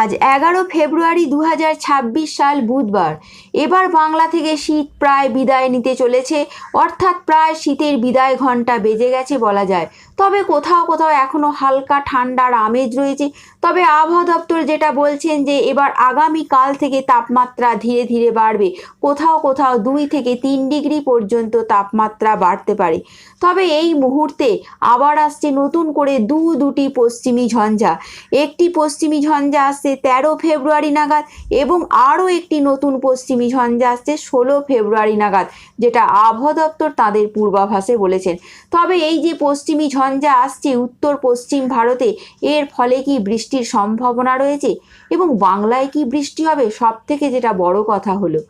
আজ এগারো ফেব্রুয়ারি দু হাজার ছাব্বিশ সাল বুধবার। এবার বাংলা থেকে শীত প্রায় বিদায় নিতে চলেছে, অর্থাৎ প্রায় শীতের বিদায় ঘণ্টা বেজে গেছে বলা যায়। তবে কোথাও কোথাও এখনও হালকা ঠান্ডার আমেজ রয়েছে। তবে আবহাওয়া দপ্তর যেটা বলছেন যে, এবার আগামী কাল থেকে তাপমাত্রা ধীরে ধীরে বাড়বে। কোথাও কোথাও দুই থেকে তিন ডিগ্রি পর্যন্ত তাপমাত্রা বাড়তে পারে। তবে এই মুহূর্তে আবার আসছে নতুন করে দু দুটি পশ্চিমী ঝঞ্ঝা। একটি পশ্চিমী ঝঞ্ঝা আসছে তেরো ফেব্রুয়ারি নাগাদ এবং আরও একটি নতুন পশ্চিমী ঝঞ্ঝা আসছে ষোলো ফেব্রুয়ারি নাগাদ, যেটা আবহাওয়া দপ্তর তাঁদের পূর্বাভাসে বলেছেন। তবে এই যে পশ্চিমী ঝঞ্ঝা আসছে উত্তর পশ্চিম ভারতে, এর ফলে কি বৃষ্টির সম্ভাবনা রয়েছে এবং বাংলায় কি বৃষ্টি হবে? সব থেকে যেটা বড় কথা হলো।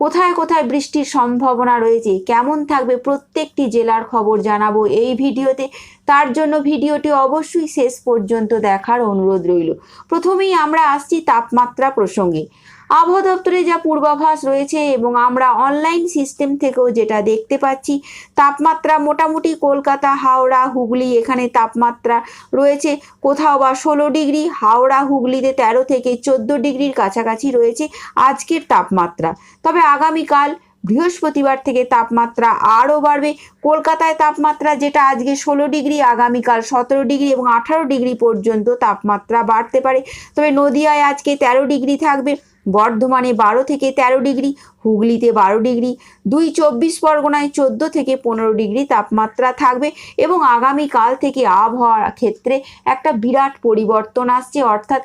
কোথায় কোথায় বৃষ্টির সম্ভাবনা রয়েছে? কেমন থাকবে প্রত্যেকটি জেলার খবর জানাব এই ভিডিওতে। তার জন্য ভিডিওটি অবশ্যই শেষ পর্যন্ত দেখার অনুরোধ রইল। প্রথমেই আমরা আসছি তাপমাত্রা প্রসঙ্গে। আবহাওয়া দপ্তরে যা পূর্বাভাস রয়েছে এবং আমরা অনলাইন সিস্টেম থেকেও যেটা দেখতে পাচ্ছি, তাপমাত্রা মোটামুটি কলকাতা, হাওড়া, হুগলি এখানে তাপমাত্রা রয়েছে। কোথাও বা ষোলো ডিগ্রি, হাওড়া, হুগলিতে তেরো থেকে চোদ্দ ডিগ্রির কাছাকাছি রয়েছে আজকের তাপমাত্রা। তবে আগামীকাল বৃহস্পতিবার থেকে তাপমাত্রা আরও বাড়বে। কলকাতায় তাপমাত্রা যেটা আজকে ষোলো ডিগ্রি, আগামীকাল সতেরো ডিগ্রি এবং আঠারো ডিগ্রি পর্যন্ত তাপমাত্রা বাড়তে পারে। তবে নদিয়ায় আজকে তেরো ডিগ্রি থাকবে। বর্ধমানে বারো থেকে তেরো ডিগ্রি, হুগলিতে বারো ডিগ্রি, দুই চব্বিশ পরগনায় চোদ্দ থেকে পনেরো ডিগ্রি তাপমাত্রা থাকবে এবং আগামীকাল থেকে আবহাওয়ার ক্ষেত্রে একটা বিরাট পরিবর্তন আসছে। অর্থাৎ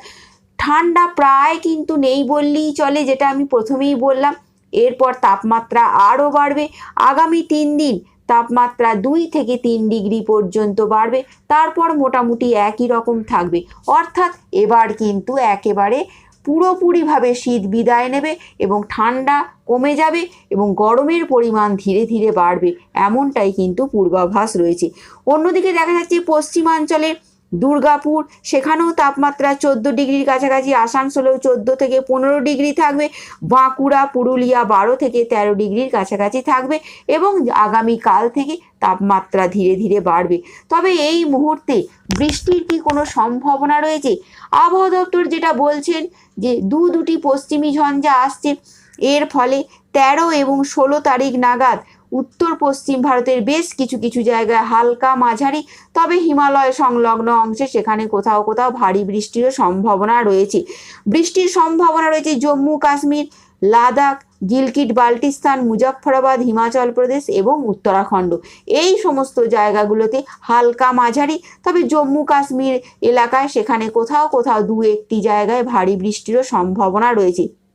ঠান্ডা প্রায় কিন্তু নেই বললেই চলে, যেটা আমি প্রথমেই বললাম। এরপর তাপমাত্রা আরও বাড়বে। আগামী তিন দিন তাপমাত্রা দুই থেকে তিন ডিগ্রি পর্যন্ত বাড়বে। তারপর মোটামুটি একই রকম থাকবে। অর্থাৎ এবার কিন্তু একেবারে পুরোপুরিভাবে শীত বিদায় নেবে এবং ঠান্ডা কমে যাবে এবং গরমের পরিমাণ ধীরে ধীরে বাড়বে, এমনটাই কিন্তু পূর্বাভাস রয়েছে। অন্যদিকে দেখা যাচ্ছে পশ্চিমাঞ্চলে দুর্গাপুর, সেখানেও তাপমাত্রা চোদ্দ ডিগ্রির কাছাকাছি, আসানসোলেও চোদ্দ থেকে পনেরো ডিগ্রি থাকবে, বাঁকুড়া, পুরুলিয়া বারো থেকে তেরো ডিগ্রির কাছাকাছি থাকবে এবং আগামীকাল থেকে তাপমাত্রা ধীরে ধীরে বাড়বে। তবে এই মুহূর্তে বৃষ্টির কি কোনো সম্ভাবনা রয়েছে? আবহাওয়া দপ্তর যেটা বলছেন যে দু দুটি পশ্চিমী ঝঞ্ঝা আসছে, এর ফলে তেরো এবং ষোলো তারিখ নাগাদ উত্তর পশ্চিম ভারতের বেশ কিছু কিছু জায়গায় হালকা মাঝারি, তবে হিমালয় সংলগ্ন অংশে সেখানে কোথাও কোথাও ভারী বৃষ্টিরও সম্ভাবনা রয়েছে। বৃষ্টির সম্ভাবনা রয়েছে জম্মু, কাশ্মীর, লাদাখ, গিলকিট, বাল্টিস্তান, মুজফ্ফরাবাদ, হিমাচল প্রদেশ এবং উত্তরাখণ্ড। এই সমস্ত জায়গাগুলোতে হালকা মাঝারি, তবে জম্মু, কাশ্মীর এলাকায় সেখানে কোথাও কোথাও দু একটি জায়গায় ভারী বৃষ্টিরও সম্ভাবনা রয়েছে।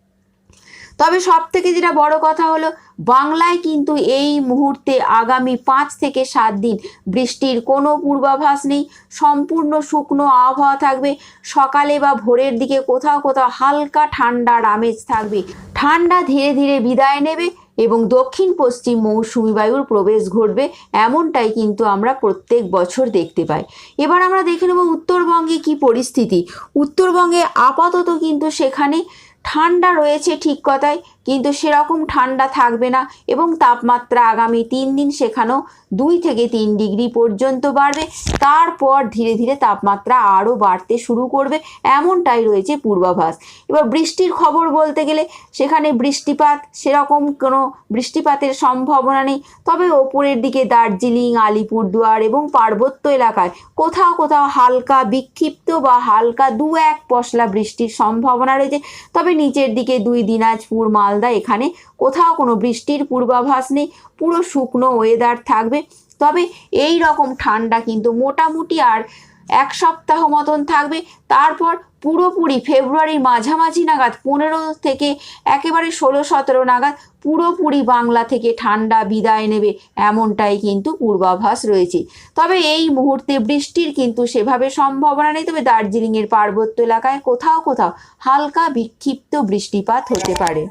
তবে সব থেকে যেটা বড় কথা হলো, বাংলায় কিন্তু এই মুহূর্তে আগামী পাঁচ থেকে সাত দিন বৃষ্টির কোনো পূর্বাভাস নেই। সম্পূর্ণ শুকনো আবহাওয়া থাকবে। সকালে বা ভোরের দিকে কোথাও কোথাও হালকা ঠান্ডার আমেজ থাকবে। ঠান্ডা ধীরে ধীরে বিদায় নেবে এবং দক্ষিণ পশ্চিম মৌসুমি বায়ুর প্রবেশ ঘটবে। এমনটাই কিন্তু আমরা প্রত্যেক বছর দেখতে পাই। এবার আমরা দেখে নেব উত্তরবঙ্গে কি পরিস্থিতি। উত্তরবঙ্গে আপাতত কিন্তু সেখানে ঠান্ডা রয়েছে ঠিক কথাই। কিন্তু সেরকম ঠান্ডা থাকবে না এবং তাপমাত্রা আগামী তিন দিন সেখানেও দুই থেকে তিন ডিগ্রি পর্যন্ত বাড়বে। তারপর ধীরে ধীরে তাপমাত্রা আরও বাড়তে শুরু করবে, এমনটাই রয়েছে পূর্বাভাস। এবার বৃষ্টির খবর বলতে গেলে, সেখানে বৃষ্টিপাত, সেরকম কোনো বৃষ্টিপাতের সম্ভাবনা নেই। তবে ওপরের দিকে দার্জিলিং, আলিপুরদুয়ার এবং পার্বত্য এলাকায় কোথাও কোথাও হালকা বিক্ষিপ্ত বা হালকা দু এক পশলা বৃষ্টির সম্ভাবনা রয়েছে। তবে নিচের দিকে দুই, দিনাজপুর মালদা, এখানে কোথাও কোনো বৃষ্টির পূর্বাভাস নেই, পুরো শুকনো ওয়েদার থাকবে। তবে এই রকম ঠান্ডা কিন্তু মোটামুটি আর এক সপ্তাহ মতন থাকবে। তারপর পুরোপুরি ফেব্রুয়ারির মাঝামাঝি নাগাদ পনেরো থেকে একেবারে ষোলো, সতেরো নাগাদ পুরোপুরি বাংলা থেকে ঠান্ডা বিদায় নেবে, এমনটাই কিন্তু পূর্বাভাস রয়েছে। তবে এই মুহূর্তে বৃষ্টির কিন্তু সেভাবে সম্ভাবনা নেই, তবে দার্জিলিংয়ের পার্বত্য এলাকায় কোথাও কোথাও হালকা বিক্ষিপ্ত বৃষ্টিপাত হতে পারে।